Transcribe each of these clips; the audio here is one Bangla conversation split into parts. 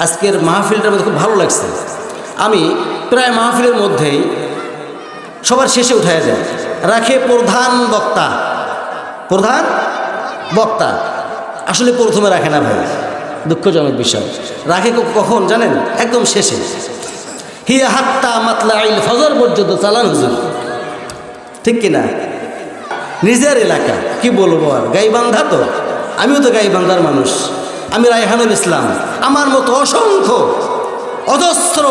আজকের মাহফিলটার মধ্যে খুব ভালো লাগছে। আমি প্রায় মাহফিলের মধ্যেই সবার শেষে উঠায় যায় রাখে প্রধান বক্তা। প্রধান বক্তা। আসলে প্রথমে রাখে না ভাই। দুঃখজনক বিষয়। রাখে কখন জানেন? একদম শেষে। হিয়া হাত্তা মাতলা আইল ফজর পর্যন্ত চালান হুজুর। ঠিক কিনা নিজের এলাকা। কি বলব আর? গাইবান্ধা তো? আমিও তো গাইবান্ধার মানুষ। আমি রায়হানুল ইসলাম। আমার মতো অসংখ্য, অজস্র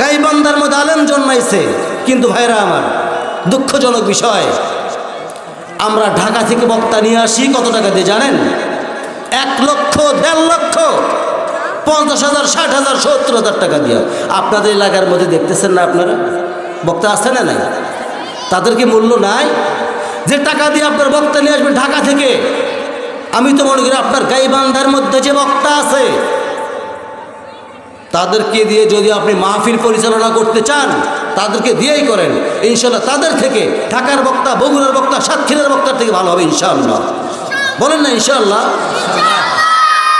গাইবান্ধার মধ্যে আলেম জন্মাইছে। কিন্তু ভাইরা আমার, দুঃখজনক বিষয়, আমরা ঢাকা থেকে বক্তা নিয়ে আসি, কত টাকা দিয়ে জানেন? এক লক্ষ, দেড় লক্ষ, পঞ্চাশ হাজার, ষাট হাজার, সত্তর হাজার টাকা দিয়ে। আপনাদের এলাকার মধ্যে দেখতেছেন না আপনারা? বক্তা আছে না নাই? তাদের কি মূল্য নাই? যে টাকা দিয়ে আপনার বক্তা নিয়ে আসবেন ঢাকা থেকে আমি তো মনে করি আপনার গাইবান্ধার মধ্যে যে বক্তা আছে তাদেরকে দিয়ে যদি আপনি মাহফিল পরিচালনা করতে চান তাদেরকে দিয়েই করেন। ইনশাল্লাহ তাদের থেকে ঢাকার বক্তা বগুড়ার বক্তা সাতক্ষীরার বক্তার থেকে ভালো হবে ইনশাআল্লাহ। বলেন না ইনশাআল্লাহ?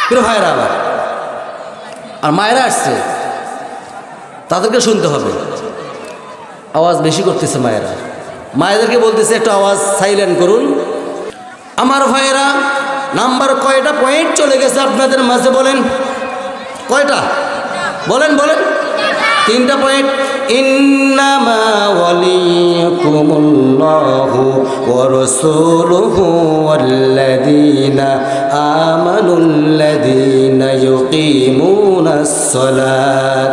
প্রিয় ভাইয়েরা আবার আর মায়েরা আসছে তাদেরকে শুনতে হবে। আওয়াজ বেশি করতেছে মায়েরা। মায়েদেরকে বলতেছে একটু আওয়াজ সাইলেন্ট করুন। আমার ভাইয়েরা নাম্বার কয়টা পয়েন্ট চলে গেছে আপনাদের মাঝে বলেন? কয়টা? বলেন বলেন। তিনটা পয়েন্ট ইন্নামা আমানুল্লাযীনা ইউকিমুনাস সালাত।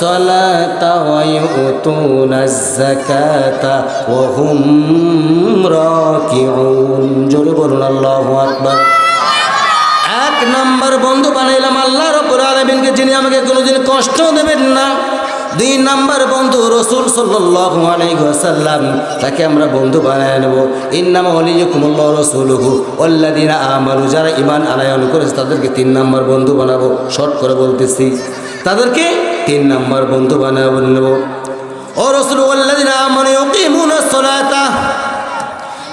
সালাতা ওয়া ইউতুনাজ যাকাতা ওয়া হুম জোরে বলুন, আল্লাহু আকবার। এক নম্বর বন্ধু বানাইলাম, আল্লাহ রব্বুল আলামিনকে যিনি আমাকে কোনোদিন কষ্ট দেবেন না দুই নাম্বার বন্ধু রসুল সাল্লাল্লাহু আলাইহি ওয়াসাল্লাম, তাকে আমরা বন্ধু বানায় নেব। ইন্নামা রসুল হু অল্লাদিনা আমারু যারা ইমান আনায়ন করেছে, তাদেরকে তিন নাম্বার বন্ধু বানাবো। শর্ট করে বলতেছি, তাদেরকে তিন নাম্বার বন্ধু বানাবো নেব। ও রসুল, ওয়াল্লাযিনা আমার ইউকিমুনাস সালাতা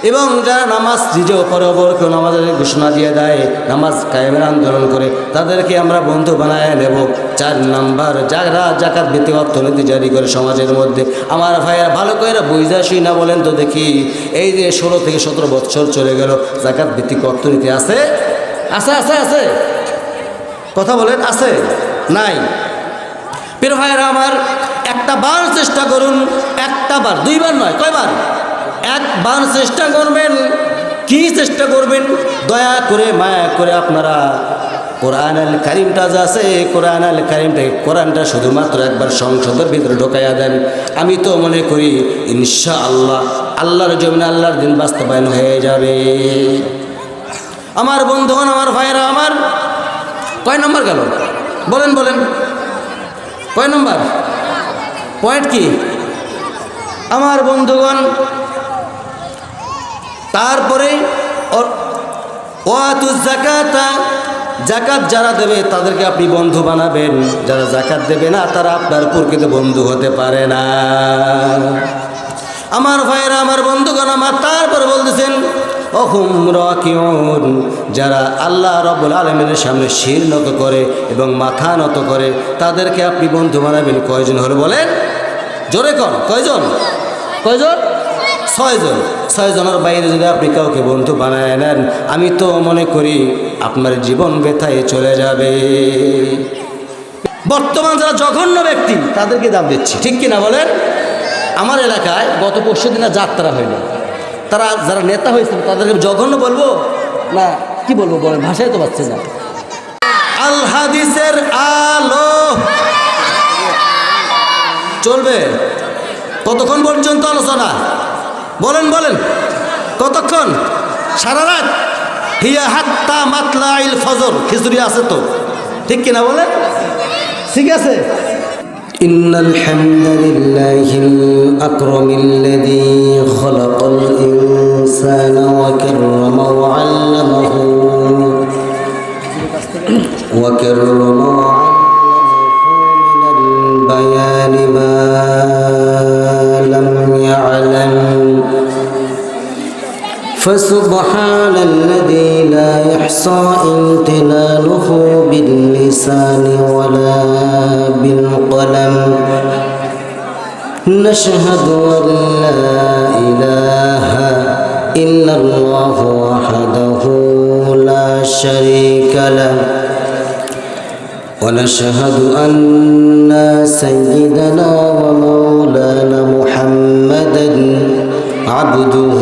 এবং যারা নামাজ নিজেও পরে অপরকেও নামাজের ঘোষণা দিয়ে দেয়, নামাজ কায়েমের আন্দোলন করে, তাদেরকে আমরা বন্ধু বানায় নেব। চার নাম্বার, যারা জাকাত ভিত্তিক অর্থনীতি জারি করে সমাজের মধ্যে, আমার ভাইয়েরা ভালো করে বুঝা শুই না বলেন তো দেখি। এই যে ষোলো থেকে সতেরো বছর চলে গেল জাকাত ভিত্তিক অর্থনীতি আছে? আছে আছে আছে। কথা বলেন, আছে? নাই। প্রিয় ভাইয়েরা আমার, একটা বার চেষ্টা করুন, একটা বার, দুইবার নয়, কয়বার? একবার চেষ্টা করবেন, কি চেষ্টা করবেন? দয়া করে, মায়া করে আপনারা কোরআন আল কারিমটা যা আছে কোরআন আল কারিমটা কোরআনটা শুধুমাত্র একবার সংসদের ভিতরে ঢোকাইয়া দেন। আমি তো মনে করি ইনশা আল্লাহ আল্লাহর জমিন আল্লাহর দিন বাস্তবায়ন হয়ে যাবে। আমার বন্ধুগণ, আমার ভাইরা আমার কয় নম্বর গেল? বলেন বলেন। কয় নম্বর? পয়েন্ট কি? আমার বন্ধুগণ তারপরে জাকাতা জাকাত যারা দেবে তাদেরকে আপনি বন্ধু বানাবেন। যারা জাকাত দেবে না তারা আপনার প্রকৃত বন্ধু হতে পারে না। আমার ভাইয়েরা আমার বন্ধুগণ আমার তারপর বলতেছেন অহুম রাকিউন যারা আল্লাহ রব্বুল আলমিনের সামনে শির নত করে এবং মাথা নত করে তাদেরকে আপনি বন্ধু বানাবেন। কয়জন হলো বলেন? জোরে কর কয়জন? কয়জন? ছয়জন। ছয়জনের বাইরে যদি আপনি কাউকে বন্ধু বানায় নেন, আমি তো মনে করি আপনার জীবন ব্যথায় চলে যাবে। বর্তমান যারা জঘন্য ব্যক্তি, তাদেরকে দাম দিচ্ছি। ঠিক কিনা বলেন? আমার এলাকায় গত পরশু দিনে যাত্রা হয়নি। তারা যারা নেতা হয়েছিল তাদেরকে জঘন্য বলব? না, কি বলব বলেন? ভাষায় তো পাচ্ছে না। আল হাদিসের আলো। চলবে? কতক্ষণ পর্যন্ত আলোচনা? বলেন বলেন কতক্ষণ সারা রাত হিয়া হাত্তা মাতলা আইল ফজর খিচুড়ি আছে তো ঠিক কিনা বলেন ঠিক আছে إن الحمد لله الأكرم الذي خلق الإنسان وكرم وعلمه وكرم وعلمه من البيان ما لم يعلم فسبحان الذي لا يحصى امتنانه باللسان ولا بالقلم. نشهد أن لا إله إلا الله وحده لا شريك له. ونشهد أن سيدنا ومولانا محمدا عبده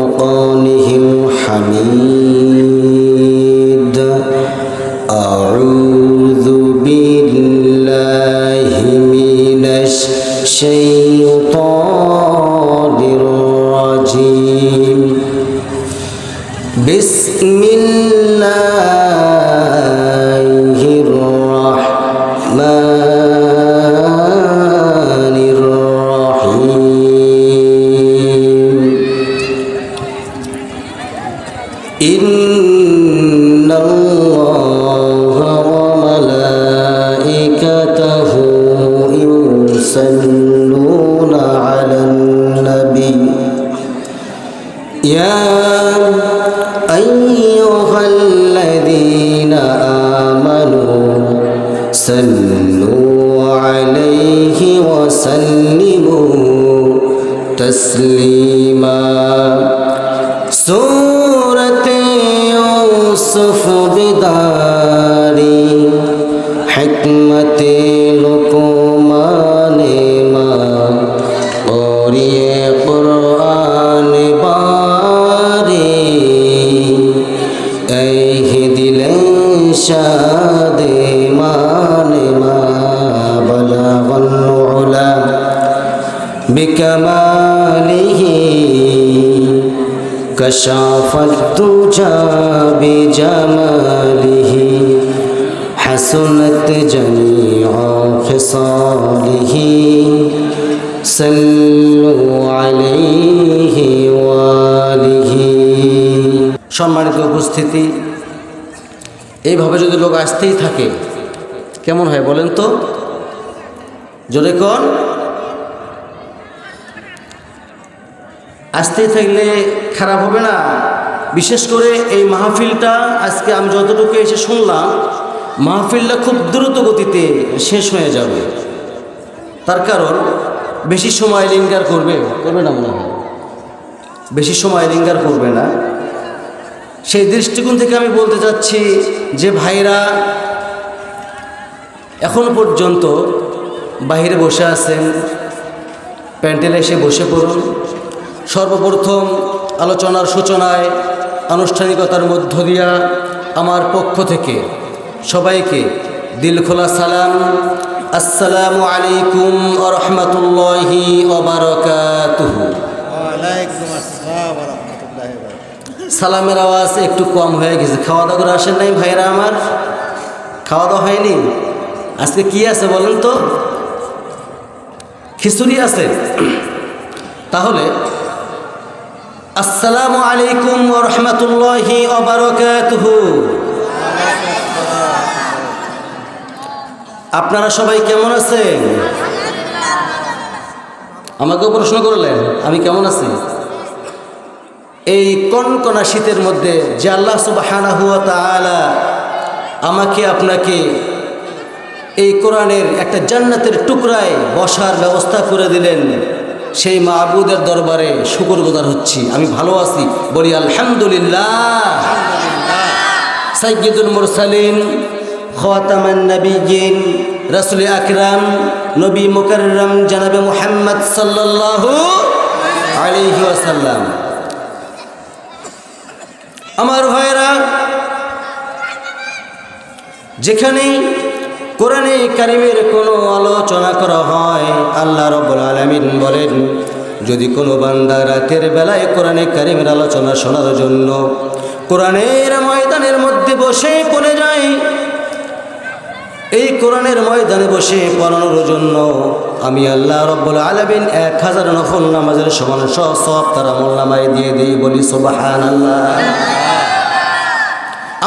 i don't kami صلوا عليه وسلموا تسليما. سورة يوسف بداري حكمة بكماله كشاف الدجى بجماله حسنت جميع خصاله صلوا عليه وآله সম্মানিত উপস্থিতি এইভাবে যদি লোক আসতেই থাকে কেমন হয় বলেন তো জোরে কন আসতেই থাকলে খারাপ হবে না। বিশেষ করে এই মাহফিলটা আজকে আমি যতটুকু এসে শুনলাম, মাহফিলটা খুব দ্রুত গতিতে শেষ হয়ে যাবে। তার কারণ, বেশি সময় লিঙ্গার করবে করবে না মনে হয়। বেশি সময় লিঙ্গার করবে না। সেই দৃষ্টিকোণ থেকে আমি বলতে চাচ্ছি যে ভাইরা এখন পর্যন্ত বাইরে বসে আছেন, প্যান্ডেলে এসে বসে পড়ুন। সর্বপ্রথম আলোচনার সূচনায় আনুষ্ঠানিকতার মধ্য দিয়া আমার পক্ষ থেকে সবাইকে দিল খোলা সালাম। আসসালামু আলাইকুম রহমতুল্লাহি। সালামের আওয়াজ একটু কম হয়ে গেছে। খাওয়া দাওয়া করে আসেন নাই ভাইরা আমার? খাওয়া দাওয়া হয়নি? আজকে কি আছে বলেন তো? খিচুড়ি আছে। তাহলে আসসালামু আলাইকুম রহমতুল্লাহি আপনারা সবাই কেমন আছেন? আমাকেও প্রশ্ন করলেন, আমি কেমন আছি? এই কনকনা শীতের মধ্যে যে আল্লাহ সুবাহানা হুয়া তাআলা আমাকে, আপনাকে এই কোরআনের একটা জান্নাতের টুকরায় বসার ব্যবস্থা করে দিলেন। সেই মাহবুদের দরবারে শুকর গুজার হচ্ছি। আমি ভালো আছি। বলি, আলহামদুলিল্লাহ। সাইয়্যিদুল মুরসালিন, খাতামান নবীন রাসূল আকরাম, নবী মুকাররম, জনাবে মুহাম্মদ সাল্লাল্লাহু আলাইহি ওয়াসাল্লাম। আমার ভাইরা যেখানে কোরআনে কারিমের কোনো আলোচনা করা হয়, আল্লাহ রব্বুল আলামিন বলেন, যদি কোনো বান্দা রাতের বেলায় কোরআনে কারিমের আলোচনা শোনার জন্য কোরআনের ময়দানের মধ্যে বসে পড়ে যায়, এই কোরআনের ময়দানে বসে পড়ানোর জন্য আমি আল্লাহ রব্বুল আলমিন এক হাজার নফল নামাজের সমান সব তারা মোল্লামায় দিয়ে দিই, বলি সোবাহান আল্লাহ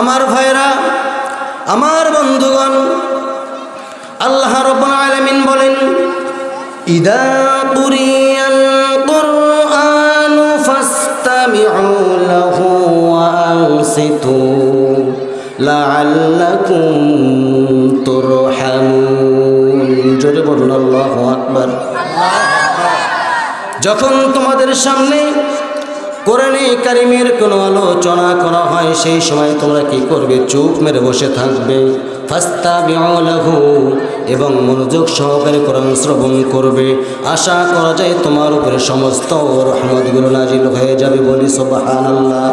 আমার ভাইরা আমার বন্ধুগণ আল্লাহ রব্বুল আলমিন বলেন, ইদা কুরিয়াল কুরআন ফাস্তামিউ লাহু ওয়া আনসিতু লাআল্লাকুম তুরহামুন। জোরে বলুন, আল্লাহু আকবার। যখন তোমাদের সামনে কোরআনে কারিমের কোনো আলোচনা করা হয়, সেই সময় তোমরা কি করবে? চুপ মেরে বসে থাকবে। ফাস্তা বিহু এবং মনোযোগ সহকারে কোরআন শ্রবণ করবে। আশা করা যায় তোমার উপরে সমস্ত রহমতগুলো নাজিল হয়ে যাবে বলি সোবাহান আল্লাহ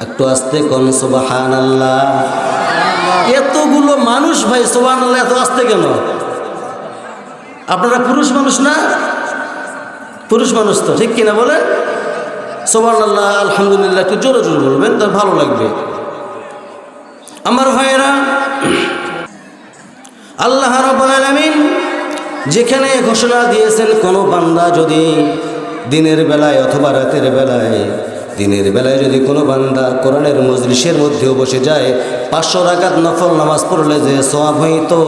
একটু আস্তে কোন সোবাহান আল্লাহ এতগুলো মানুষ ভাই সোবাহান আল্লাহ এত আসতে কেন? আপনারা পুরুষ মানুষ না? পুরুষ মানুষ তো, ঠিক কিনা বলেন? সোবান আল্লাহ আলহামদুলিল্লাহ, একটু জোরে জোরে বলবেন তার ভালো লাগবে। আমার ভাইয়েরা, আল্লাহ আলামিন যেখানে ঘোষণা দিয়েছেন, কোনো বান্দা যদি দিনের বেলায় অথবা রাতের বেলায়, দিনের বেলায় যদি কোনো বান্দা কোরআনের মজলিসের মধ্যেও বসে যায়, পাঁচশো রাকাত নফল নামাজ পড়লে যে সওয়াব হইতো,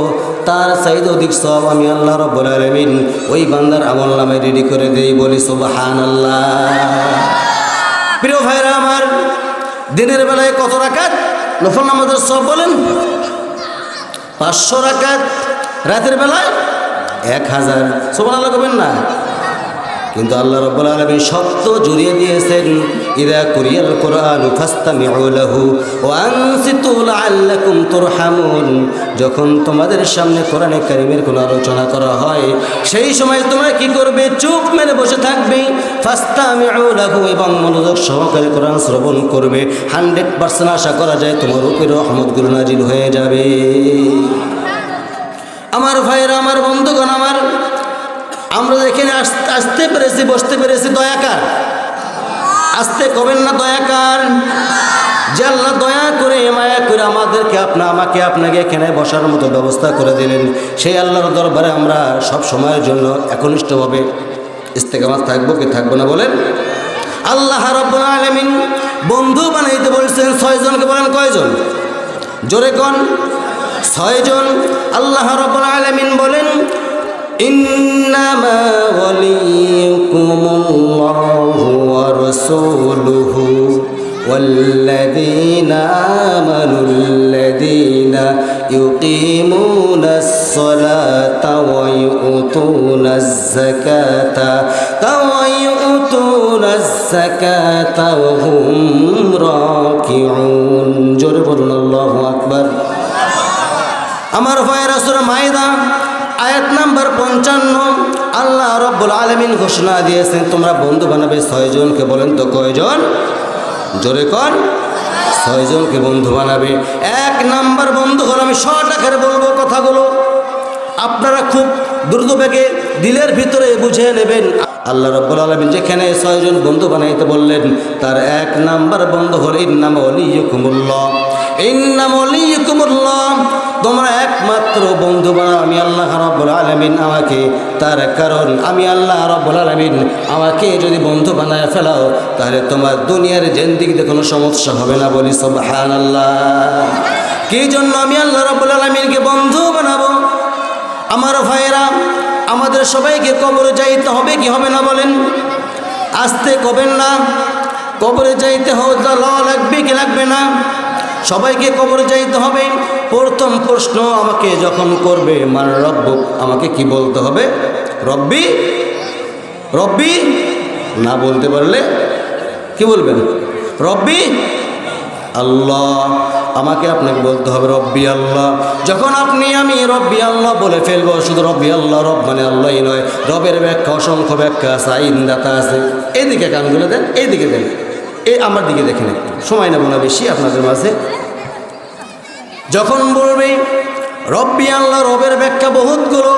তার চাইতে অধিক সব আমি আল্লাহ রব্বুল আলামিন ওই বান্দার আমল নামে রেডি করে দেই বলি, সুবহানাল্লাহ। প্রিয় ভাইরা আমার, দিনের বেলায় কত রাখাত নফল নামাজের সব বলেন। পাঁচশো রাকাত। রাতের বেলায় এক হাজার। সোমান আলো করবেন না? কিন্তু আল্লাহ রব্বুল আলমী শব্দ জুড়িয়ে দিয়েছেন, ইদা কুরিয়াল কোরআন ফাস্তামিউ লাহু ওয়া আনসিতু লাআল্লাকুম তুরহামুন। যখন তোমাদের সামনে কোরআনে কারিমের কোনো আলোচনা করা হয়, সেই সময় তোমরা কি করবে? চুপ মেরে বসে থাকবে। ফাস্তামিউ লাহু এবং মনোযোগ সহকারে কোরআন শ্রবণ করবে। হান্ড্রেড পার্সেন্ট আশা করা যায় তোমার উপরে রহমতগুলো নাজিল হয়ে যাবে। আমার ভাইয়েরা, আমার বন্ধুগণ, আমার আমরা এখানে আসতে আসতে পেরেছি, বসতে পেরেছি দয়াকার আসতে কবেন না দয়াকার যে আল্লাহ দয়া করে, মায়া করে আমাদেরকে আপনা, আমাকে আপনাকে এখানে বসার মতো ব্যবস্থা করে দিলেন। সেই আল্লাহর দরবারে আমরা সব সময়ের জন্য একনিষ্ঠভাবে ইস্তেকামাত থাকব কি থাকব না বলেন? আল্লাহ রব্বুল আলামিন বন্ধু বানাইতে বলছেন ছয়জনকে বলেন কয়জন? জোরে কন। ছয়জন আল্লাহ রব্বুল আলামিন বলেন إنما وليكم الله ورسوله والذين آمنوا الذين يقيمون الصلاة ويؤتون الزكاة ويؤتون الزكاة وهم راكعون جرب الله أكبر আমার ভাইয়েরা সুরা মাইদা আয়াত নাম্বার পঞ্চান্ন। আল্লাহ রব্বুল আলমিন ঘোষণা দিয়েছেন, তোমরা বন্ধু বানাবে ছয়জনকে বলেন তো কয়জন? জোরে কর ছয়জনকে বন্ধু বানাবে। এক নাম্বার বন্ধু হল, আমি শর্ট আকারে বলব কথাগুলো। আপনারা খুব দ্রুত বেগে দিলের ভিতরে বুঝে নেবেন। আল্লাহ রব্বুল আলমিন যেখানে ছয়জন বন্ধু বানাইতে বললেন, তার এক নাম্বার বন্ধু হল, ইন্নাম অলিয়কুমুল্লাহ ইন্নাম অলিয়কুমুল্লাহ তোমরা একমাত্র বন্ধু বানাও আমি আল্লাহ রব্বুল আলমিন, আমাকে তার কারণ, আমি আল্লাহ রব্বুল আলমিন, আমাকে যদি বন্ধু বানায় ফেলাও, তাহলে তোমার দুনিয়ার জেন্দিগিতে কোনো সমস্যা হবে না বলি সব হান আল্লাহ কি জন্য আমি আল্লাহ রব্বুল আলমিনকে বন্ধু বানাবো? আমার ভাইয়েরা, আমাদের সবাইকে কবরে যাইতে হবে কি হবে না বলেন? আসতে কবেন না? কবরে যাইতে হবে লওয়া লাগবে কি লাগবে না? সবাইকে কবরে যাইতে হবে। প্রথম প্রশ্ন আমাকে যখন করবে, মান রব্ব আমাকে কি বলতে হবে? রব্বি রব্বি, না বলতে পারলে কি বলবেন? রব্বি, আল্লাহ, আমাকে আপনাকে বলতে হবে রব্বি আল্লাহ। যখন আপনি আমি রব্বি আল্লাহ বলে ফেলব, শুধু রব্বি আল্লাহ, রব মানে আল্লাহই নয়, রবের ব্যাখ্যা, অসংখ্য ব্যাখ্যা আছে, আইনদাতা আছে। এইদিকে কানগুলো দেন এইদিকে দেন। এই আমার দিকে দেখেন সময় নেব না বেশি আপনাদের মাঝে। যখন বলবে, রব্বি আল্লাহ, রবের ব্যাখ্যা বহুতগুলো,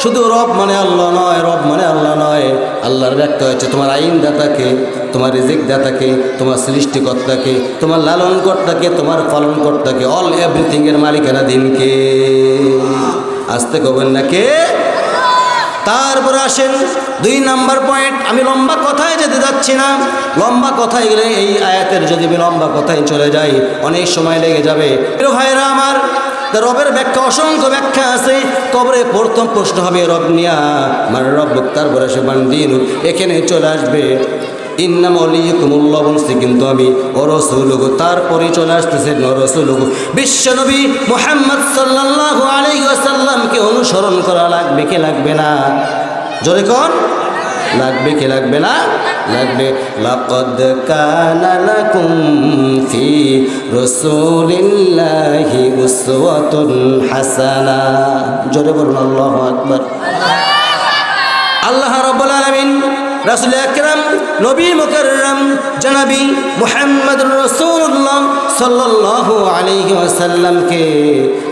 শুধু রব মানে আল্লাহ নয়, রব মানে আল্লাহ নয়। আল্লাহর ব্যাখ্যা হচ্ছে তোমার আইন দাতাকে তোমার রিজিক দাতাকে তোমার সৃষ্টিকর্তাকে, তোমার লালন কর্তাকে তোমার পালন কর্তাকে অল এভরিথিং এর মালিকানা দিনকে। আসতে কবেন না কে? তারপরে আসেন, দুই নাম্বার পয়েন্ট আমি লম্বা কথায় যেতে যাচ্ছি না। লম্বা কথায় গেলে এই আয়াতের যদি আমি লম্বা কথায় চলে যাই, অনেক সময় লেগে যাবে। ভাইরা আমার রবের ব্যাখ্যা, অসংখ্য ব্যাখ্যা আছে। কবরে প্রথম প্রশ্ন হবে, রব নিয়া মানে রব তারপরে সে বান্দিন, এখানে চলে আসবে। ইন্নাম অলিকুমুল্লাহ বলছি, কিন্তু আমি অরসুলুগু তারপরে চলে আসতেছে নরসুলুগু বিশ্বনবী মোহাম্মদ সাল্লাল্লাহু আলাইহি ওয়াসাল্লামকে অনুসরণ করা লাগবে কি লাগবে না? জোরে কর লাগবে কি লাগবে না? লাগবে। লাকাদ কানা লাকুম ফি রাসূলিল্লাহি উসওয়াতুন হাসানা। জোরে বলুন, আল্লাহু আকবার। আল্লাহ রাব্বুল আলামিন, রাসূল আকরাম নবী মুকাররম জনাবি মুহাম্মদ রাসূলুল্লাহ সাল্লাল্লাহু আলাইহি ওয়াসাল্লামকে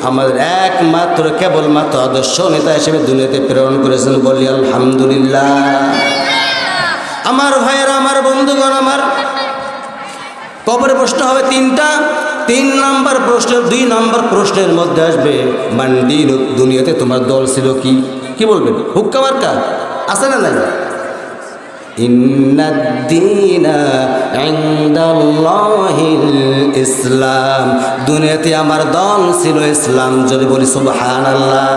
আমাদের একমাত্র কেবলমাত্র আদর্শ নেতা হিসেবে দুনিয়াতে প্রেরণ করেছেন বলি আলহামদুলিল্লাহ। আমার ভাইয়েরা, আমার বন্ধুগণ, আমার কবরে প্রশ্ন হবে তিনটা, তিন নাম্বার প্রশ্নের, দুই নাম্বার প্রশ্নের মধ্যে আসবে মান্ডি দুনিয়াতে তোমার দল ছিল কি? কি বলবেন? হুক্কা মার্কা? আছে না নাই? ইসলাম। দুনিয়াতে আমার দল ছিল ইসলাম, যদি বলি সুবহান আল্লাহ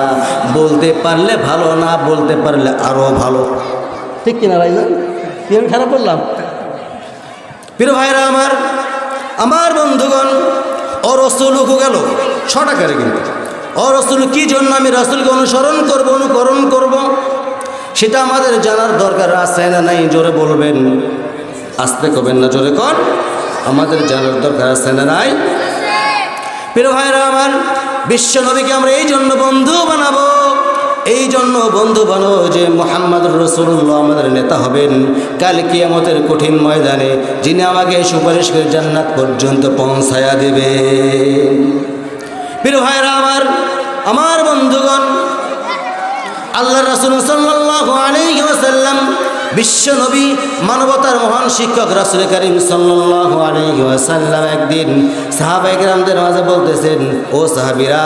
বলতে পারলে ভালো, না বলতে পারলে আরও ভালো। ঠিক কিনা কি আমি খারাপ বললাম? প্রিয় ভাইরা আমার আমার বন্ধুগণ, ও রসুল গেল ছটা টাকারে কিন্তু। ও রসুল কী জন্য আমি রসুলকে অনুসরণ করব, অনুকরণ করব? সেটা আমাদের জানার দরকার আছে না নাই? জোরে বলবেন। আসতে কবেন না, জোরে কর আমাদের জানার দরকার আছে না নাই? প্রিয় ভাইরা আমার, বিশ্ব নবীকে আমরা এই জন্য বন্ধু বানাবো। এই জন্য বন্ধু বানো যে মোহাম্মদ রসুল্লাহ আমাদের নেতা হবেন। কাল কিয়ামতের কঠিন ময়দানে যিনি আমাকে সুপারিশ করে জান্নাত পর্যন্ত পৌঁছায়া দেবেন। প্রিয় ভাইরা আমার আমার বন্ধুগণ আল্লাহ রসুল সাল্লাহ বিশ্ব নবী, মানবতার মহান শিক্ষক রাসুল করিম সাল্লাহ আলাইসাল্লাম একদিন সাহাবাইকরামদের মাঝে বলতেছেন, ও সাহাবিরা,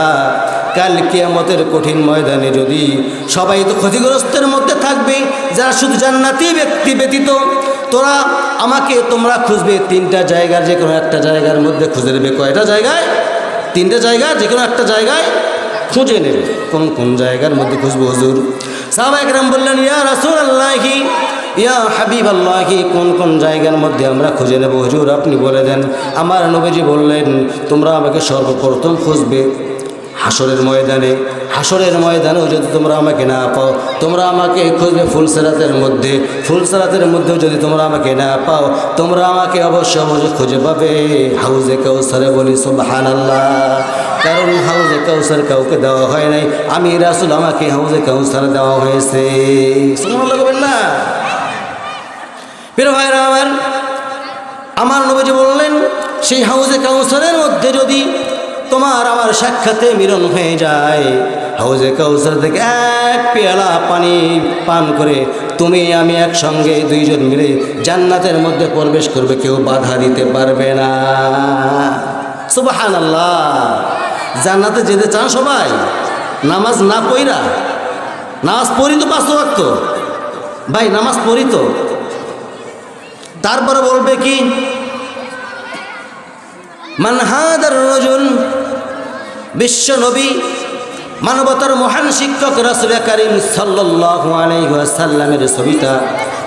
কাল কিয়ামতের কঠিন ময়দানে যদি সবাই তো ক্ষতিগ্রস্তের মধ্যে থাকবে, যারা শুধু জান্নাতি ব্যক্তি ব্যতীত, তোরা আমাকে, তোমরা খুঁজবে তিনটা জায়গার যে কোনো একটা জায়গার মধ্যে খুঁজে নেবে। কয়টা জায়গায়? তিনটা জায়গা, যে কোনো একটা জায়গায় খুঁজে নেবে। কোন কোন জায়গার মধ্যে খুঁজবো হুজুর? সাহাবাইকরাম বললেন, ইয়া রাসূল আল্লাহি ইয়া হাবিব আল্লাহি কোন কোন জায়গার মধ্যে আমরা খুঁজে নেব হুজুর? আপনি বলে দেন। আমার নবীজি বললেন, তোমরা আমাকে সর্বপ্রথম খুঁজবে হাসরের ময়দানে। হাসরের ময়দানেও যদি তোমরা আমাকে না পাও, তোমরা আমাকে খুঁজবে ফুলসেরাতের মধ্যে। ফুলসেরাতের মধ্যেও যদি তোমরা আমাকে না পাও, তোমরা আমাকে অবশ্যই অবশ্যই খুঁজে পাবে। হাউজে কাউসারে বলি সুবহান আল্লাহ কারণ হাউজে কাউসার কাউকে দেওয়া হয় নাই। আমি রাসুল, আমাকে হাউজে কাউসার দেওয়া হয়েছে। না? ভাইরা আমার আমার নবীজি বললেন, সেই হাউজে কাউসারের মধ্যে যদি তোমার আমার সাক্ষাতে মিলন হয়ে যায়, হাউজে কাউসার থেকে এক পেয়ালা পানি পান করে তুমি, আমি একসঙ্গে দুইজন মিলে জান্নাতের মধ্যে প্রবেশ করবে, কেউ বাধা দিতে পারবে না। সুবাহান আল্লাহ জান্নাতে যেতে চান সবাই? নামাজ না পইরা? নামাজ পড়ি তো পাঁচ ওয়াক্ত। ভাই, নামাজ পড়ি তো। তারপরে বলবে কি? মানহাদার রজুল, বিশ্ব নবী, মানবতার মহান শিক্ষক রাসুল করিম ওয়াসাল্লামের ছবিটা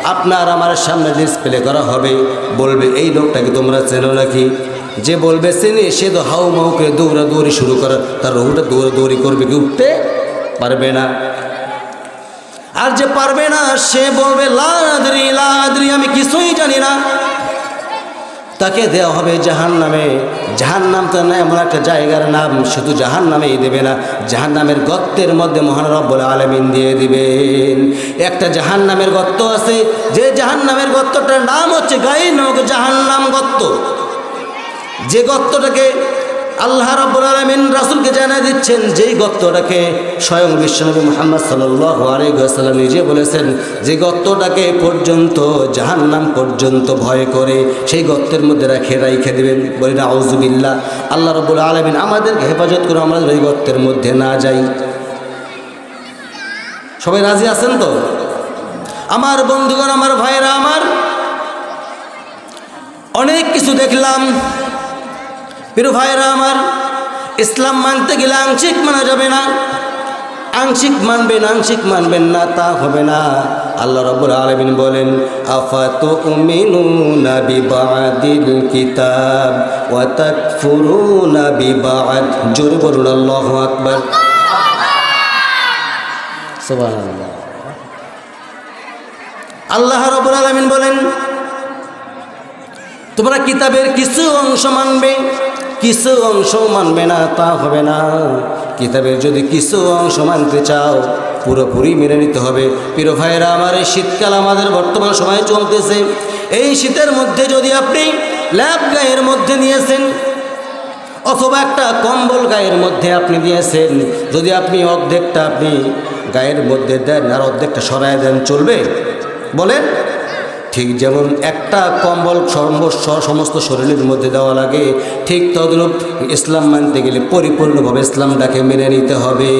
আপনার আমার সামনে ডিসপ্লে করা হবে। বলবে, এই লোকটাকে তোমরা চেনো নাকি? যে বলবে চিনি সে তো হাউ মাউ করে দৌড়া দৌড়ি শুরু করে। তার রহুটা দৌড়া দৌড়ি করবে, কি উঠতে পারবে না। আর যে পারবে না, সে বলবে, লাদ্রি লাদ্রি, আমি কিছুই জানি না। তাকে দেওয়া হবে জাহান নামে জাহান নাম তো না, এমন একটা জায়গার নাম, শুধু জাহান নামেই দেবে না জাহান নামের গর্তের মধ্যে মহান রব্বুল আলমিন দিয়ে দিবেন। একটা জাহান নামের গর্ত আছে, যে জাহান নামের গর্তটার নাম হচ্ছে গাই জাহান নাম গর্ত। যে গর্তটাকে আল্লাহ রাব্বুল আলামিন রাসূলকে জানিয়ে দিচ্ছেন, যেই গর্তটাকে স্বয়ং বিশ্বনবী মুহাম্মদ সাল্লাল্লাহু আলাইহি ওয়াসাল্লাম নিজে বলেছেন, যে গর্তটাকে পর্যন্ত, জাহান্নাম পর্যন্ত ভয় করে, সেই গর্তের মধ্যে রেখে রাইখে দিবেন। বলি না আউজুবিল্লাহ আল্লাহ রাব্বুল আলামিন আমাদেরকে হেফাজত করে আমরা ওই গর্তের মধ্যে না যাই। সবাই রাজি আছেন তো? আমার বন্ধুগণ, আমার ভাইরা আমার অনেক কিছু দেখলাম। প্রিয় ভাইরা আমার, ইসলাম মানতে গেলে আংশিক মানা যাবে না। আংশিক মানবেন আংশিক মানবেন না, তা হবে না। আল্লাহ রব্বুল আলামিন বলেন আল্লাহু রব্বুল আলামিন বলেন, তোমরা কিতাবের কিছু অংশ মানবে কিছু অংশ মানবে না, তা হবে না। কিতাবের যদি কিছু অংশ মানতে চাও, পুরোপুরি মেনে নিতে হবে। প্রিয় ভাইয়েরা, আমার এই শীতকাল আমাদের বর্তমান সময়ে চলতেছে। এই শীতের মধ্যে যদি আপনি ল্যাব গায়ের মধ্যে নিয়েছেন, অথবা একটা কম্বল গায়ের মধ্যে আপনি দিয়েছেন, যদি আপনি অর্ধেকটা আপনি গায়ের মধ্যে দেন আর অর্ধেকটা সরায় দেন, চলবে? বলেন? ঠিক যেমন একটা কম্বল সর্বস্ব সমস্ত শরীরের মধ্যে দেওয়া লাগে, ঠিক তদরূপ ইসলাম মানতে গেলে পরিপূর্ণভাবে ইসলামটাকে মেনে নিতে হবে।